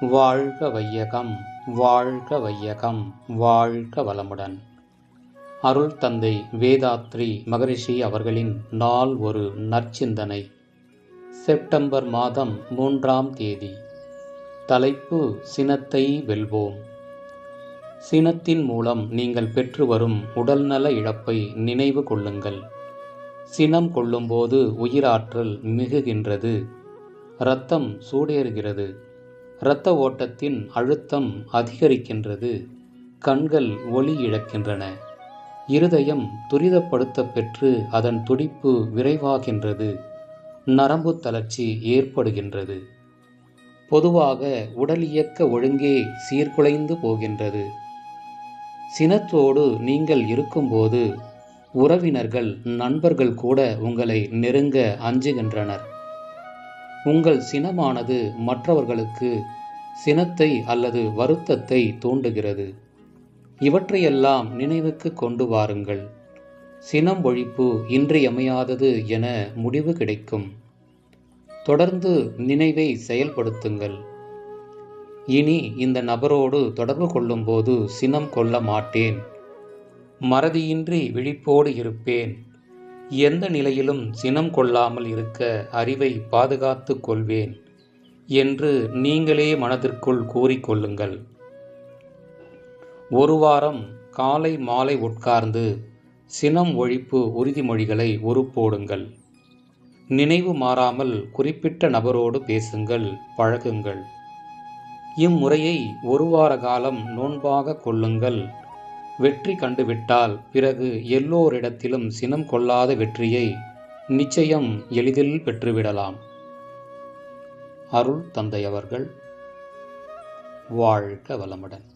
வாழ்க வையகம் வாழ்க வையகம் வாழ்க வளமுடன். அருள் தந்தை வேதாத்ரி மகரிஷி அவர்களின் நாள் ஒரு நற்சிந்தனை. செப்டம்பர் மாதம் மூன்றாம் தேதி. தலைப்பு சினத்தை வெல்வோம். சினத்தின் மூலம் நீங்கள் பெற்று வரும் உடல்நல இழப்பை நினைவு கொள்ளுங்கள். சினம் கொள்ளும்போது உயிராற்றல் மிகுகின்றது. இரத்தம் சூடேறுகிறது. இரத்த ஓட்டத்தின் அழுத்தம் அதிகரிக்கின்றது. கண்கள் ஒளி இழக்கின்றன. இருதயம் துரிதப்படுத்த பெற்று அதன் துடிப்பு விரைவாகின்றது. நரம்பு தளர்ச்சி ஏற்படுகின்றது. பொதுவாக உடல் இயக்க ஒழுங்கே சீர்குலைந்து போகின்றது. சினத்தோடு நீங்கள் இருக்கும்போது உறவினர்கள் நண்பர்கள் கூட உங்களை நெருங்க அஞ்சுகின்றனர். உங்கள் சினமானது மற்றவர்களுக்கு சினத்தை அல்லது வருத்தத்தை தூண்டுகிறது. இவற்றையெல்லாம் நினைவுக்கு கொண்டு வாருங்கள். சினம் ஒழிப்பு இன்றியமையாதது என முடிவு கிடைக்கும். தொடர்ந்து நினைவை செயல்படுத்துங்கள். இனி இந்த நபரோடு தொடர்பு கொள்ளும்போது சினம் கொள்ள மாட்டேன். மறதியின்றி விழிப்போடு இருப்பேன். எந்த நிலையிலும் சினம் கொள்ளாமல் இருக்க அறிவை பாதுகாத்து கொள்வேன் என்று நீங்களே மனதிற்குள் கூறிக்கொள்ளுங்கள். ஒரு வாரம் காலை மாலை உட்கார்ந்து சினம் ஒழிப்பு உறுதிமொழிகளை உருப்போடுங்கள். நினைவு மாறாமல் குறிப்பிட்ட நபரோடு பேசுங்கள் பழகுங்கள். இம்முறையை ஒரு வார காலம் நோன்பாக கொள்ளுங்கள். வெற்றி கண்டுவிட்டால் பிறகு எல்லோரிடத்திலும் சினம் கொள்ளாத வெற்றியை நிச்சயம் எளிதில் பெற்றுவிடலாம். அருள் தந்தையவர்கள் வாழ்க வளமுடன்.